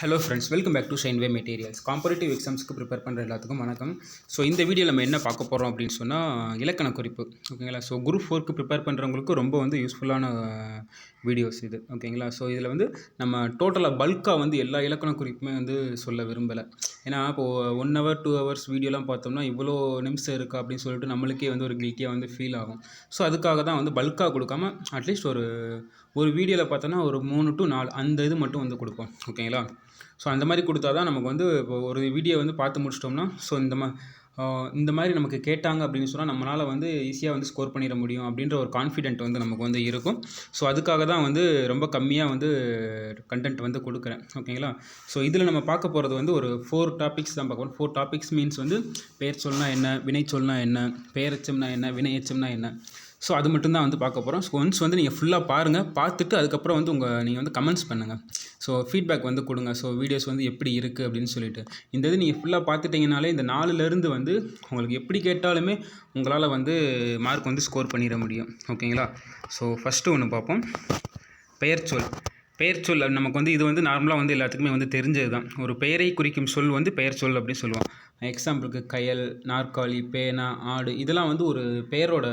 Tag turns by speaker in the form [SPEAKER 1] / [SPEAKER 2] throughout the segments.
[SPEAKER 1] Hello friends welcome back to Shineway materials comparative எக்ஸாம்ஸ்க்கு prepare பண்ணுற எல்லாத்துக்கும் வணக்கம். ஸோ இந்த வீடியோ நம்ம என்ன பார்க்க போகிறோம் அப்படின்னு சொன்னால் இலக்கண குறிப்பு. ஓகேங்களா ஸோ குரூப் ஃபோருக்கு ப்ரிப்பேர் பண்ணுறவங்களுக்கு ரொம்ப வந்து யூஸ்ஃபுல்லான வீடியோஸ் இது. ஓகேங்களா ஸோ இதில் வந்து நம்ம டோட்டலாக பல்காக வந்து எல்லா இலக்கண குறிப்புமே வந்து சொல்ல விரும்பலை. ஏன்னா இப்போது ஒன் ஹவர் டூ ஹவர்ஸ் வீடியோலாம் பார்த்தோம்னா இவ்வளோ நிமிஷம் இருக்கா அப்படின்னு சொல்லிட்டு நம்மளுக்கே வந்து ஒரு கில்ட்டியாக வந்து ஃபீல் ஆகும். ஸோ அதுக்காக தான் வந்து பல்காக கொடுக்காம அட்லீஸ்ட் ஒரு ஒரு வீடியோவில் பார்த்தோன்னா ஒரு மூணு டு நாலு அந்த இது மட்டும் வந்து கொடுப்போம். ஓகேங்களா ஸோ அந்த மாதிரி கொடுத்தா தான் நமக்கு வந்து இப்போ ஒரு வீடியோ வந்து பார்த்து முடிச்சிட்டோம்னா ஸோ இந்த மா இந்த மாதிரி நமக்கு கேட்டாங்க அப்படின்னு சொன்னால் நம்மளால் வந்து ஈஸியாக வந்து ஸ்கோர் பண்ணிட முடியும் அப்படின்ற ஒரு கான்ஃபிடென்ட் வந்து நமக்கு வந்து இருக்கும். ஸோ அதுக்காக தான் வந்து ரொம்ப கம்மியாக வந்து கண்டென்ட் வந்து கொடுக்குறேன். ஓகேங்களா ஸோ இதில் நம்ம பார்க்க போகிறது வந்து ஒரு ஃபோர் டாபிக்ஸ் தான் பார்க்க போகிறோம் ஃபோர் டாபிக்ஸ் மீன்ஸ் வந்து பெயர் சொல்னா என்ன வினை சொல்னா என்ன பெயரச்சம்னா என்ன வினையச்சம்னா என்ன. ஸோ அது மட்டும்தான் வந்து பார்க்க போகிறோம் ஸோ ஒன்ஸ் வந்து நீங்கள் ஃபுல்லாக பாருங்கள் பார்த்துட்டு அதுக்கப்புறம் வந்து உங்கள் நீங்கள் வந்து கமெண்ட்ஸ் பண்ணுங்கள் ஸோ ஃபீட்பேக் வந்து கொடுங்க. ஸோ வீடியோஸ் வந்து எப்படி இருக்குது அப்படின்னு சொல்லிட்டு. இந்த இது நீங்கள் ஃபுல்லாக பார்த்துட்டிங்கனாலே இந்த நாலுலேருந்து வந்து உங்களுக்கு எப்படி கேட்டாலுமே உங்களால் வந்து மார்க் வந்து ஸ்கோர் பண்ணிட முடியும். ஓகேங்களா ஸோ ஃபஸ்ட்டு ஒன்று பார்ப்போம். பெயர்ச்சொல் பெயர்ச்சொல் சொல் நமக்கு வந்து இது வந்து நார்மலாக வந்து எல்லாத்துக்குமே வந்து தெரிஞ்சது தான் ஒரு பெயரை குறிக்கும் சொல் வந்து பெயர்ச்சொல் அப்படின்னு சொல்லுவோம். எக்ஸாம்பிளுக்கு கயல் நாற்காலி பேனா ஆடு இதெல்லாம் வந்து ஒரு பெயரோட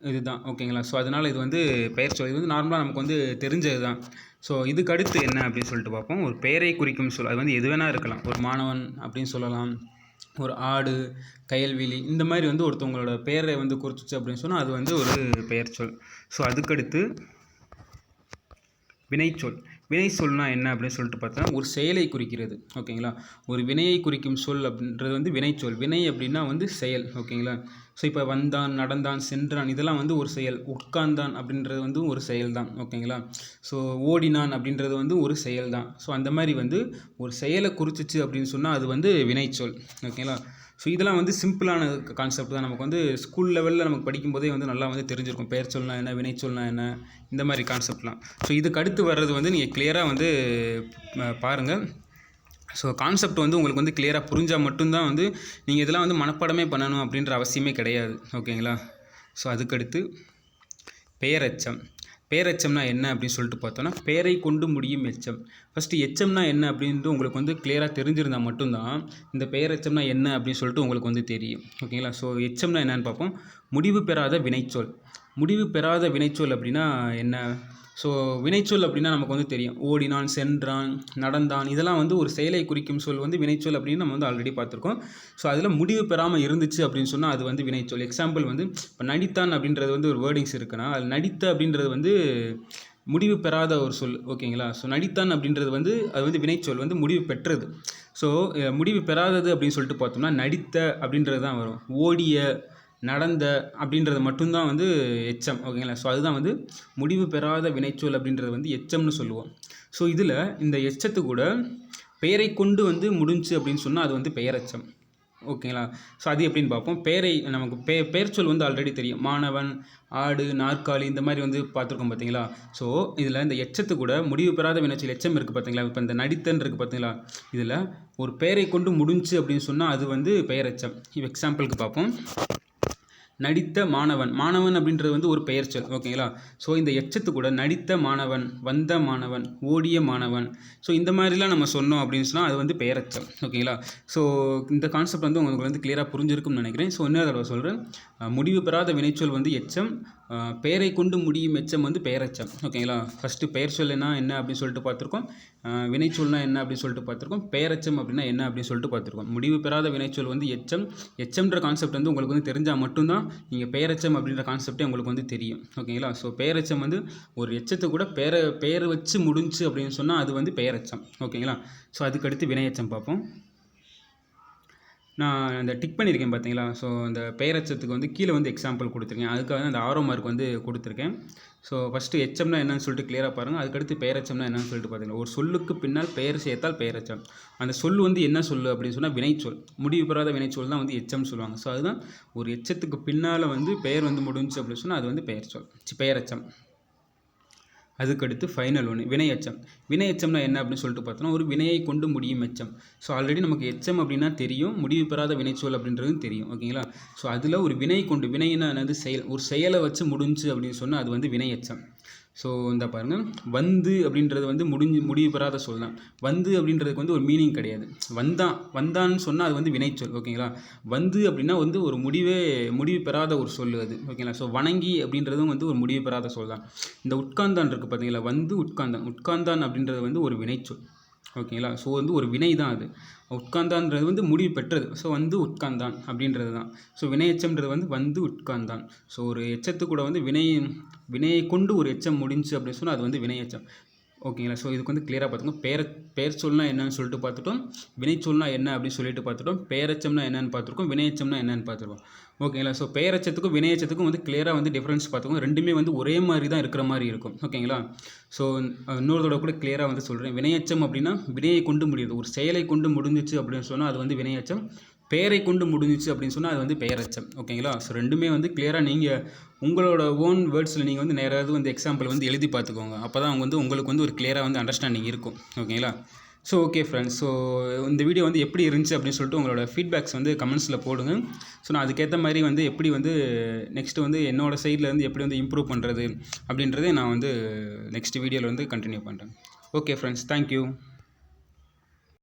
[SPEAKER 1] இதுதான். ஓகேங்களா? ஸோ அதனால் இது வந்து பெயர் சொல் இது வந்து நார்மலாக நமக்கு வந்து தெரிஞ்சது தான் ஸோ இதுக்கு அடுத்து என்ன அப்படின்னு சொல்லிட்டு பார்ப்போம். ஒரு பெயரை குறிக்கும் சொல் அது வந்து எது வேணால் இருக்கலாம். ஒரு மாணவன் அப்படின்னு சொல்லலாம். ஒரு ஆடு கயல்வெளி இந்த மாதிரி வந்து ஒருத்தவங்களோட பெயரை வந்து குறிச்சிச்சு அப்படின்னு சொன்னால் அது வந்து ஒரு பெயர் சொல். ஸோ அதுக்கடுத்து வினைச்சொல். வினை சொல்னா என்ன அப்படின்னு சொல்லிட்டு பார்த்தா ஒரு செயலை குறிக்கிறது ஓகேங்களா? ஒரு வினையை குறிக்கும் சொல் அப்படின்றது வந்து வினைச்சொல் வினை அப்படின்னா வந்து செயல் ஓகேங்களா? ஸோ இப்போ வந்தான் நடந்தான் சென்றான் இதெல்லாம் வந்து ஒரு செயல். உட்கார்ந்தான் அப்படின்றது வந்து ஒரு செயல் தான் ஓகேங்களா? ஸோ ஓடினான் அப்படின்றது வந்து ஒரு செயல் தான் ஸோ அந்த மாதிரி வந்து ஒரு செயலை குறிச்சிச்சு அப்படின்னு சொன்னால் அது வந்து வினைச்சொல் ஓகேங்களா? ஸோ இதெல்லாம் வந்து சிம்பிளான கான்செப்ட் தான். நமக்கு வந்து ஸ்கூல் லெவலில் நமக்கு படிக்கும்போதே வந்து நல்லா வந்து தெரிஞ்சிருக்கும். பெயர் சொல்லலாம் என்ன வினை சொல்லலாம் என்ன இந்த மாதிரி கான்செப்ட்லாம் ஸோ இதுக்கு அடுத்து வர்றது வந்து நீங்கள் கிளியராக வந்து பாருங்கள் ஸோ கான்செப்ட் வந்து உங்களுக்கு வந்து கிளியராக புரிஞ்சால் மட்டும்தான் வந்து நீங்கள் இதெல்லாம் வந்து மனப்பாடமே பண்ணணும் அப்படின்ற அவசியமே கிடையாது. ஓகேங்களா ஸோ அதுக்கடுத்து பெயரச்சம். பேரெச்சம்னா என்ன அப்படின்னு சொல்லிட்டு பார்த்தோன்னா பேரை கொண்டு முடியும் எச்சம். ஃபஸ்ட்டு எச்சம்னா என்ன அப்படின்ட்டு உங்களுக்கு வந்து கிளியராக தெரிஞ்சிருந்தால் மட்டும்தான் இந்த பெயரெச்சம்னா என்ன அப்படின்னு சொல்லிட்டு உங்களுக்கு வந்து தெரியும். ஓகேங்களா ஸோ எச்சம்னா என்னன்னு பார்ப்போம். முடிவு பெறாத வினைச்சொல். முடிவு பெறாத வினைச்சொல் அப்படின்னா என்ன? ஸோ வினைச்சொல் அப்படின்னா நமக்கு வந்து தெரியும். ஓடினான் சென்றான் நடந்தான். இதெல்லாம் வந்து ஒரு செயலை குறிக்கும் சொல் வந்து வினைச்சொல் அப்படின்னு நம்ம வந்து ஆல்ரெடி பார்த்துருக்கோம். ஸோ அதில் முடிவு பெறாமல் இருந்துச்சு அப்படின்னு சொன்னால் அது வந்து வினைச்சொல். எக்ஸாம்பிள் வந்து இப்போ நடித்தான் அப்படின்றது வந்து ஒரு வேர்டிங்ஸ் இருக்குன்னா அது நடித்த அப்படின்றது வந்து முடிவு பெறாத ஒரு சொல் ஓகேங்களா? ஸோ நடித்தான் அப்படின்றது வந்து அது வந்து வினைச்சொல் வந்து முடிவு பெற்றது. ஸோ முடிவு பெறாதது அப்படின்னு சொல்லிட்டு பார்த்தோம்னா நடித்த அப்படின்றது தான் வரும். ஓடிய நடந்த அப்படின்றது மட்டும்தான் வந்து எச்சம் ஓகேங்களா? ஸோ அதுதான் வந்து முடிவு பெறாத வினைச்சொல் அப்படின்றது வந்து எச்சம்னு சொல்லுவோம். ஸோ இதில் இந்த எச்சத்து கூட பெயரை கொண்டு வந்து முடிஞ்சு அப்படின்னு சொன்னால் அது வந்து பெயரச்சம். ஓகேங்களா? ஸோ அது எப்படின்னு பார்ப்போம். பெயரை நமக்கு பே பெயர் சொல் வந்து ஆல்ரெடி தெரியும். மாணவன் ஆடு நாற்காலி இந்த மாதிரி வந்து பார்த்துருக்கோம் பார்த்தீங்களா? ஸோ இதில் இந்த எச்சத்து கூட முடிவு பெறாத வினைச்சொல் எச்சம் இருக்குது பார்த்தீங்களா? இப்போ இந்த நடித்தன் இருக்குது பார்த்தீங்களா? இதில் ஒரு பெயரை கொண்டு முடிஞ்சு அப்படின்னு சொன்னால் அது வந்து பெயரெச்சம். இப்போ எக்ஸாம்பிளுக்கு பார்ப்போம். நடித்த மாணவன். மாணவன் அப்படின்றது வந்து ஒரு பெயர் சொல் ஓகேங்களா? ஸோ இந்த எச்சத்து கூட நடித்த மாணவன் வந்த மாணவன் ஓடிய மாணவன். ஸோ இந்த மாதிரிலாம் நம்ம சொன்னோம் அப்படின்னு சொன்னால் அது வந்து பெயரச்சல் ஓகேங்களா? ஸோ இந்த கான்செப்ட் வந்து உங்களுக்கு வந்து கிளியராக புரிஞ்சிருக்கும்னு நினைக்கிறேன். ஸோ இன்னொரு தடவை சொல்கிறேன் முடிவு பெறாத வினைச்சொல் வந்து எச்சம் பெயரை கொண்டு முடியும் எச்சம் வந்து பெயரெச்சம். ஓகேங்களா? ஃபஸ்ட்டு பெயர் சொல்லுனா என்ன அப்படின்னு சொல்லிட்டு பார்த்துருக்கோம். வினைச்சொல்னா என்ன அப்படின்னு சொல்லிட்டு பார்த்துருக்கோம். பெயரெச்சம் அப்படின்னா என்ன அப்படின்னு சொல்லிட்டு பார்த்துருக்கோம். முடிவு பெறாத வினைச்சொல் வந்து எச்சம். எச்சம்ன்ற கான்செப்ட் வந்து உங்களுக்கு வந்து தெரிஞ்சால் மட்டும்தான் நீங்கள் பெயரெச்சம் அப்படின்ற கான்செப்டே உங்களுக்கு வந்து தெரியும். ஓகேங்களா? ஸோ பெயரெச்சம் வந்து ஒரு எச்சத்தை கூட பெயரை பெயர் வச்சு முடிஞ்சு அப்படின்னு சொன்னால் அது வந்து பெயரெச்சம். ஓகேங்களா? ஸோ அதுக்கடுத்து வினையச்சம் பார்ப்போம். நான் அந்த டிக் பண்ணியிருக்கேன் பார்த்தீங்களா? ஸோ அந்த பெயரச்சத்துக்கு வந்து கீழே வந்து எக்ஸாம்பிள் கொடுத்துருக்கேன். அதுக்காக தான் அந்த ஆரோ மார்க் வந்து கொடுத்துருக்கேன். ஸோ ஃபஸ்ட்டு எச்சம்னா என்னன்னு சொல்லிட்டு கிளியராக பாருங்கள் அதுக்கடுத்து பெயரச்சம்னா என்னன்னு சொல்லிட்டு பார்த்தீங்கன்னா ஒரு சொல்லுக்கு பின்னால் பெயர் சேர்த்தால் பெயரச்சம் அந்த சொல் வந்து என்ன சொல்லு அப்படின்னு சொன்னால் வினைச்சொல். முடிவு பெறாத வினைச்சொல் தான் வந்து எச்சம் சொல்லுவாங்க. ஸோ அதுதான் ஒரு எச்சத்துக்கு பின்னால் வந்து பெயர் வந்து முடிஞ்சு அப்படின்னு சொன்னால் அது வந்து பெயர் சொல் பெயரச்சம் அதுக்கடுத்து ஃபைனல் ஒன்று வினை எச்சம் வினை எச்சம்னா என்ன அப்படின்னு சொல்லிட்டு பார்த்தோன்னா ஒரு வினையை கொண்டு முடியும் எச்சம். ஸோ ஆல்ரெடி நமக்கு எச்சம் அப்படின்னா தெரியும் முடிவு பெறாத வினைச்சொல் அப்படின்றதும் தெரியும் ஓகேங்களா ஸோ அதில் ஒரு வினை கொண்டு வினைன்னா என்னது? செயல். ஒரு செயலை வச்சு முடிஞ்சு அப்படின்னு சொன்னால் அது வந்து வினை எச்சம் ஸோ இந்த பாருங்கள் வந்து அப்படின்றது வந்து முடிஞ்சு முடிவு பெறாத சொல் தான். வந்து அப்படின்றதுக்கு வந்து ஒரு மீனிங் கிடையாது. வந்தான் வந்தான்னு சொன்னால் அது வந்து வினைச்சொல் ஓகேங்களா வந்து அப்படின்னா வந்து ஒரு முடிவே முடிவு பெறாத ஒரு சொல் அது ஓகேங்களா ஸோ வணங்கி அப்படின்றதும் வந்து ஒரு முடிவு பெறாத சொல் தான். இந்த உட்கார்ந்தான் இருக்குது பார்த்தீங்களா வந்து உட்கார்ந்தான். உட்கார்ந்தான் அப்படின்றது வந்து ஒரு வினைச்சொல் ஓகேங்களா? ஸோ வந்து ஒரு வினை தான் அது. உட்கார்ந்தான்றது வந்து முடிவு பெற்றது. ஸோ வந்து உட்கார்ந்தான் அப்படின்றது தான். ஸோ வினை எச்சம்ன்றது வந்து வந்து உட்கார்ந்தான். ஸோ ஒரு எச்சத்து கூட வந்து வினை வினையை கொண்டு ஒரு எச்சம் முடிஞ்சு அப்படின்னு சொன்னால் அது வந்து வினை எச்சம் ஓகேங்களா? ஸோ இதுக்கு வந்து கிளியராக பார்த்துக்கோங்க பேர பெயர் சொல்னா என்னன்னு சொல்லிட்டு பார்த்துட்டோம். வினைச்சொல்னா என்ன அப்படின்னு சொல்லிட்டு பார்த்துட்டோம். பேரச்சம்னா என்னன்னு பார்த்துருக்கோம். வினையச்சம்னா என்னன்னு பார்த்துருக்கோம். ஓகேங்களா? ஸோ பேரச்சத்துக்கும் வினையச்சத்துக்கும் வந்து கிளியராக வந்து டிஃப்ரென்ஸ் பார்த்துக்கோங்க. ரெண்டுமே வந்து ஒரே மாதிரி தான் இருக்கிற மாதிரி இருக்கும். ஓகேங்களா? ஸோ இன்னொருதோட கூட கிளியராக வந்து சொல்கிறேன் வினையச்சம் அப்படின்னா வினையை கொண்டு முடியுது. ஒரு செயலை கொண்டு முடிஞ்சிச்சு அப்படின்னு சொன்னால் அது வந்து வினையச்சம். பெயரை கொண்டு முடிஞ்சிச்சு அப்படின்னு சொன்னால் அது வந்து பெயரச்சம் ஓகேங்களா? ஸோ ரெண்டுமே வந்து கிளியராக நீங்கள் உங்களோட ஓன் வேர்ட்ஸில் நீங்கள் வந்து நேராவது வந்து எக்ஸாம்பிள் வந்து எழுதி பார்த்துக்கோங்க. அப்போ தான் அவங்க வந்து உங்களுக்கு வந்து ஒரு கிளியராக வந்து அண்டர்ஸ்டாண்டிங் இருக்கும். ஓகேங்களா? ஸோ ஓகே ஃப்ரெண்ட்ஸ் ஸோ இந்த வீடியோ வந்து எப்படி இருந்துச்சு அப்படின்னு சொல்லிட்டு உங்களோட ஃபீட்பேக்ஸ் வந்து கமெண்ட்ஸில் போடுங்க. ஸோ நான் அதுக்கேற்ற மாதிரி வந்து எப்படி வந்து நெக்ஸ்ட்டு வந்து என்னோடய சைடில் வந்து எப்படி வந்து இம்ப்ரூவ் பண்ணுறது அப்படின்றதே நான் வந்து நெக்ஸ்ட் வீடியோவில் வந்து கண்டினியூ பண்ணுறேன் ஓகே ஃப்ரெண்ட்ஸ் தேங்க்யூ